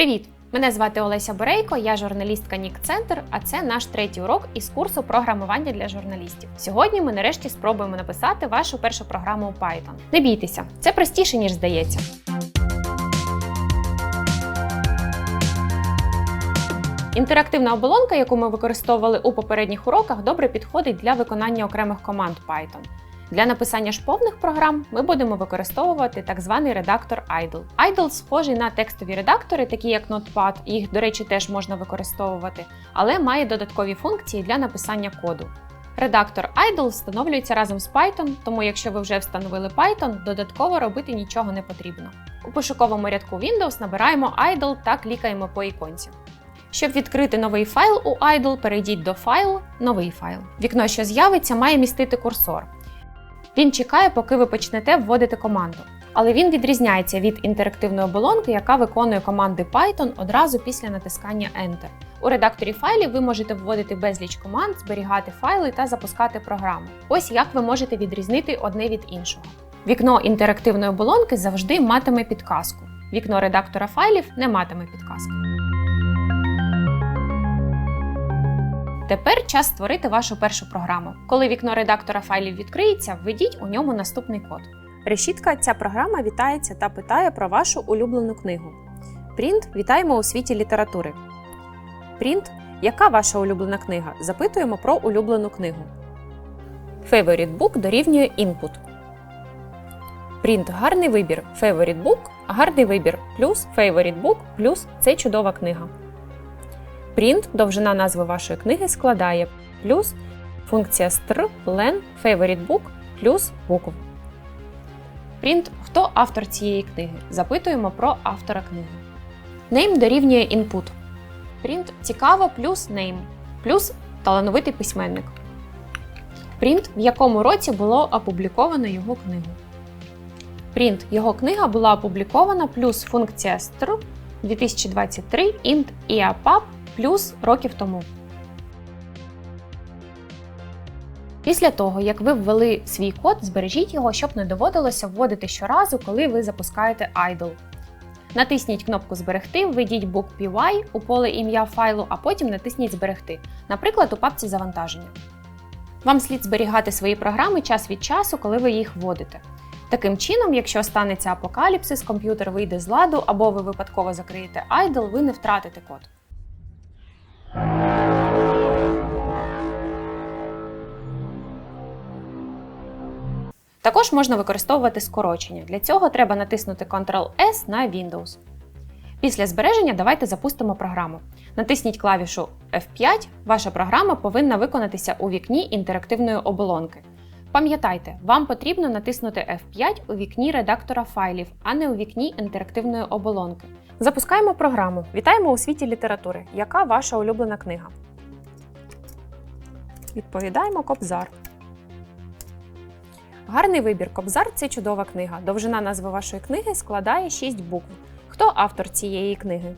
Привіт! Мене звати Олеся Борейко, я журналістка Нік Центр, а це наш третій урок із курсу програмування для журналістів. Сьогодні ми нарешті спробуємо написати вашу першу програму у Python. Не бійтеся, це простіше, ніж здається. Інтерактивна оболонка, яку ми використовували у попередніх уроках, добре підходить для виконання окремих команд Python. Для написання ж повних програм ми будемо використовувати так званий редактор idle. Idle схожий на текстові редактори, такі як Notepad, їх, до речі, теж можна використовувати, але має додаткові функції для написання коду. Редактор idle встановлюється разом з Python, тому якщо ви вже встановили Python, додатково робити нічого не потрібно. У пошуковому рядку Windows набираємо idle та клікаємо по іконці. Щоб відкрити новий файл у idle, перейдіть до файл, новий файл. Вікно, що з'явиться, має містити курсор. Він чекає, поки ви почнете вводити команду. Але він відрізняється від інтерактивної оболонки, яка виконує команди Python одразу після натискання Enter. У редакторі файлів ви можете вводити безліч команд, зберігати файли та запускати програму. Ось як ви можете відрізнити одне від іншого. Вікно інтерактивної оболонки завжди матиме підказку. Вікно редактора файлів не матиме підказки. Тепер час створити вашу першу програму. Коли вікно редактора файлів відкриється, введіть у ньому наступний код. Решітка ця програма вітається та питає про вашу улюблену книгу. Print вітаємо у світі літератури. Print яка ваша улюблена книга? Запитуємо про улюблену книгу. Favorite book дорівнює input. Print гарний вибір. Favorite book гарний вибір. Плюс favorite book плюс це чудова книга. Print довжина назви вашої книги складає плюс функція str len favorite book плюс букв. Print хто автор цієї книги? Запитуємо про автора книги. Name дорівнює input. Print цікаво плюс name плюс талановитий письменник. Print в якому році було опубліковано його книгу. Print його книга була опублікована плюс функція str 2023 int eapub плюс років тому. Після того, як ви ввели свій код, збережіть його, щоб не доводилося вводити щоразу, коли ви запускаєте idle. Натисніть кнопку Зберегти, введіть book PY у поле ім'я файлу, а потім натисніть Зберегти, наприклад, у папці завантаження. Вам слід зберігати свої програми час від часу, коли ви їх вводите. Таким чином, якщо станеться апокаліпсис, комп'ютер вийде з ладу або ви випадково закриєте idle, ви не втратите код. Також можна використовувати скорочення. Для цього треба натиснути Ctrl-S на Windows. Після збереження давайте запустимо програму. Натисніть клавішу F5, ваша програма повинна виконатися у вікні інтерактивної оболонки. Пам'ятайте, вам потрібно натиснути F5 у вікні редактора файлів, а не у вікні інтерактивної оболонки. Запускаємо програму. Вітаємо у світі літератури. Яка ваша улюблена книга? Відповідаємо Кобзар. Гарний вибір. Кобзар це чудова книга. Довжина назви вашої книги складає 6 букв. Хто автор цієї книги?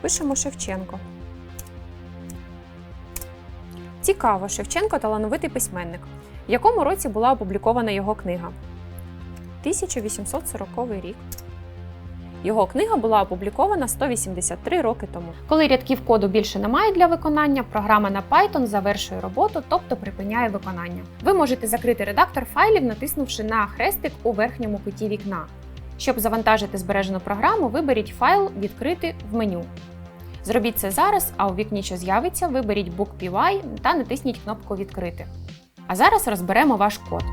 Пишемо Шевченко. Цікаво, Шевченко талановитий письменник. В якому році була опублікована його книга? 1840 рік. Його книга була опублікована 183 роки тому. Коли рядків коду більше немає для виконання, програма на Python завершує роботу, тобто припиняє виконання. Ви можете закрити редактор файлів, натиснувши на хрестик у верхньому куті вікна. Щоб завантажити збережену програму, виберіть файл Відкрити в меню. Зробіть це зараз, а у вікні, що з'явиться, виберіть Book.py та натисніть кнопку Відкрити. А зараз розберемо ваш код.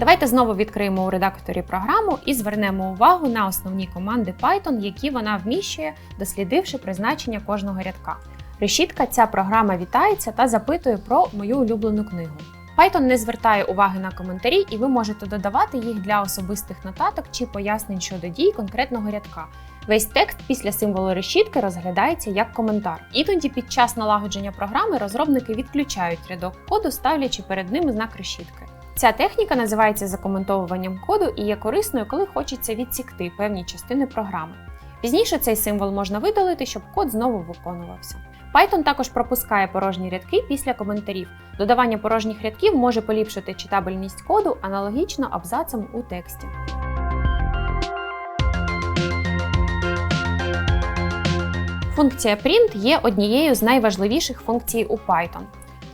Давайте знову відкриємо у редакторі програму і звернемо увагу на основні команди Python, які вона вміщує, дослідивши призначення кожного рядка. Решітка ця програма вітається та запитує про мою улюблену книгу. Python не звертає уваги на коментарі, і ви можете додавати їх для особистих нотаток чи пояснень щодо дій конкретного рядка. Весь текст після символу решітки розглядається як коментар. Іноді під час налагодження програми розробники відключають рядок коду, ставлячи перед ним знак решітки. Ця техніка називається закоментовуванням коду і є корисною, коли хочеться відсікти певні частини програми. Пізніше цей символ можна видалити, щоб код знову виконувався. Python також пропускає порожні рядки після коментарів. Додавання порожніх рядків може поліпшити читабельність коду аналогічно абзацам у тексті. Функція print є однією з найважливіших функцій у Python.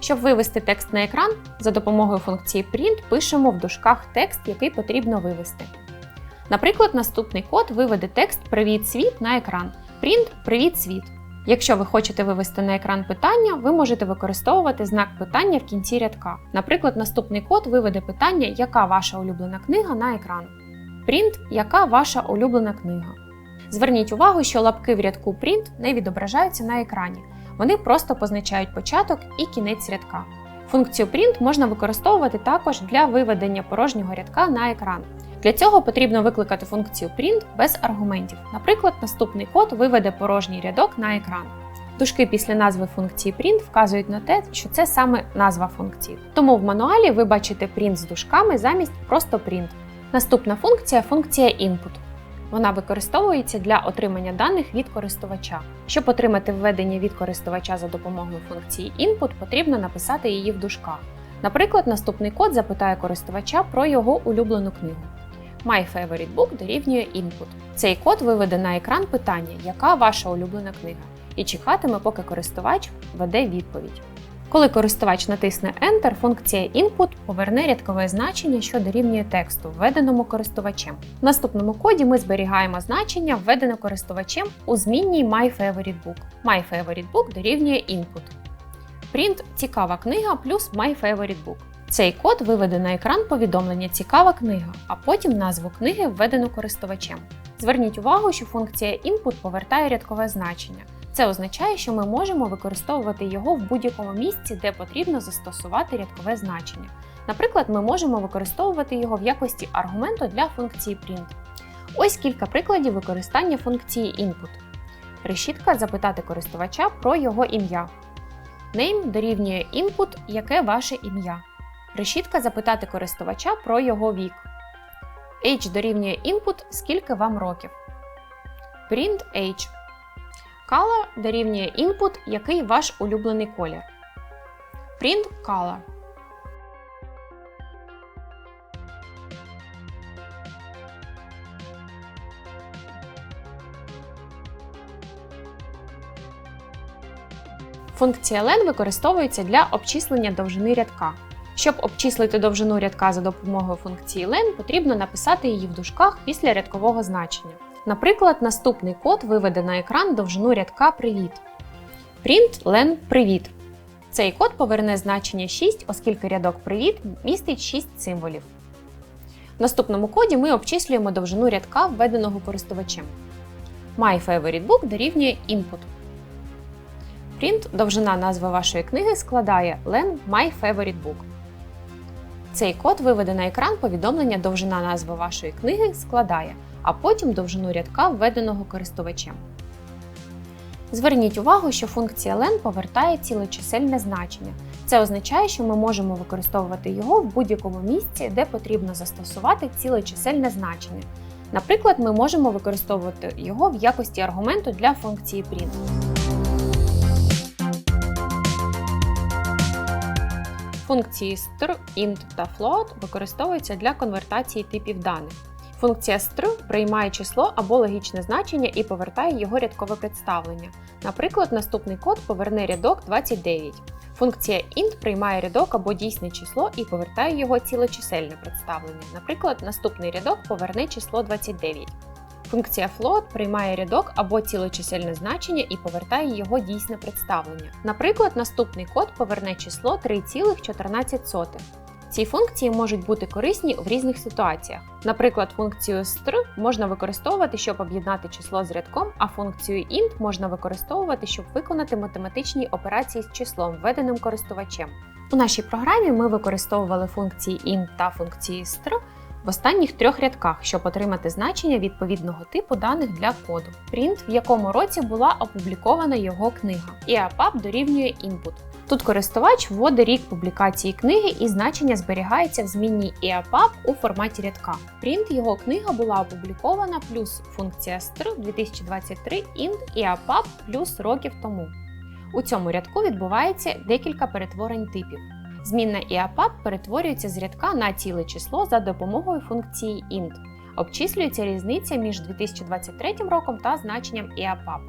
Щоб вивести текст на екран, за допомогою функції print пишемо в дужках текст, який потрібно вивести. Наприклад, наступний код виведе текст Привіт світ на екран. Print Привіт світ. Якщо ви хочете вивести на екран питання, ви можете використовувати знак питання в кінці рядка. Наприклад, наступний код виведе питання, яка ваша улюблена книга на екран. Print яка ваша улюблена книга. Зверніть увагу, що лапки в рядку print не відображаються на екрані. Вони просто позначають початок і кінець рядка. Функцію print можна використовувати також для виведення порожнього рядка на екран. Для цього потрібно викликати функцію print без аргументів. Наприклад, наступний код виведе порожній рядок на екран. Дужки після назви функції print вказують на те, що це саме назва функції. Тому в мануалі ви бачите print з дужками замість просто print. Наступна функція функція input. Вона використовується для отримання даних від користувача. Щоб отримати введення від користувача за допомогою функції input, потрібно написати її в дужках. Наприклад, наступний код запитає користувача про його улюблену книгу. My favorite book дорівнює input. Цей код виведе на екран питання, яка ваша улюблена книга, і чекатиме, поки користувач веде відповідь. Коли користувач натисне Enter, функція input поверне рядкове значення, що дорівнює тексту, введеному користувачем. В наступному коді ми зберігаємо значення, введене користувачем у змінній My favorite book. My favorite book дорівнює input. Print цікава книга плюс My favorite book. Цей код виведе на екран повідомлення Цікава книга, а потім назву книги введену користувачем. Зверніть увагу, що функція input повертає рядкове значення. Це означає, що ми можемо використовувати його в будь-якому місці, де потрібно застосувати рядкове значення. Наприклад, ми можемо використовувати його в якості аргументу для функції print. Ось кілька прикладів використання функції input. Решітка запитати користувача про його ім'я. Name дорівнює input, яке ваше ім'я. Решітка запитати користувача про його вік. Age дорівнює input, скільки вам років. Print age. Color дорівнює input, який ваш улюблений колір. Print color. Функція len використовується для обчислення довжини рядка. Щоб обчислити довжину рядка за допомогою функції len, потрібно написати її в дужках після рядкового значення. Наприклад, наступний код виведе на екран довжину рядка Привіт. Print len привіт. Цей код поверне значення 6, оскільки рядок Привіт містить 6 символів. В наступному коді ми обчислюємо довжину рядка, введеного користувачем. My favorite book дорівнює input. Print довжина назви вашої книги складає len My favorite book. Цей код виведе на екран повідомлення довжина назви вашої книги складає, а потім довжину рядка, введеного користувачем. Зверніть увагу, що функція len повертає цілочисельне значення. Це означає, що ми можемо використовувати його в будь-якому місці, де потрібно застосувати цілочисельне значення. Наприклад, ми можемо використовувати його в якості аргументу для функції print. Функції str, int та float використовуються для конвертації типів даних. Функція str приймає число або логічне значення і повертає його рядкове представлення. Наприклад, наступний код поверне рядок 29. Функція int приймає рядок або дійсне число і повертає його цілочисельне представлення. Наприклад, наступний рядок поверне число 29. Функція float приймає рядок або цілочисельне значення і повертає його дійсне представлення. Наприклад, наступний код поверне число 3,14. Ці функції можуть бути корисні в різних ситуаціях. Наприклад, функцію str можна використовувати, щоб об'єднати число з рядком, а функцію int можна використовувати, щоб виконати математичні операції з числом, введеним користувачем. У нашій програмі ми використовували функції int та функції str в останніх трьох рядках, щоб отримати значення відповідного типу даних для коду. Print, в якому році була опублікована його книга, і APAP дорівнює input. Тут користувач вводить рік публікації книги і значення зберігається в змінній EAPUB у форматі рядка. Print його книга була опублікована плюс функція str 2023 int EAPUB плюс років тому. У цьому рядку відбувається декілька перетворень типів. Змінна IAPAP перетворюється з рядка на ціле число за допомогою функції int. Обчислюється різниця між 2023 роком та значенням IAPAP.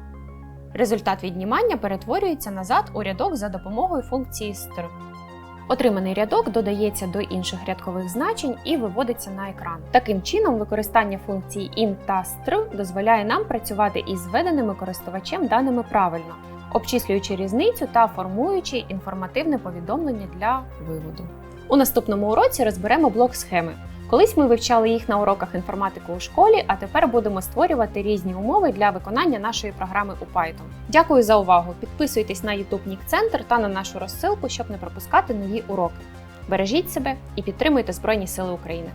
Результат віднімання перетворюється назад у рядок за допомогою функції str. Отриманий рядок додається до інших рядкових значень і виводиться на екран. Таким чином, використання функцій int та str дозволяє нам працювати із введеними користувачем даними правильно, обчислюючи різницю та формуючи інформативне повідомлення для виводу. У наступному уроці розберемо блок схеми. Колись ми вивчали їх на уроках інформатики у школі, а тепер будемо створювати різні умови для виконання нашої програми у Python. Дякую за увагу! Підписуйтесь на YouTube Нік Центр та на нашу розсилку, щоб не пропускати нові уроки. Бережіть себе і підтримуйте Збройні Сили України.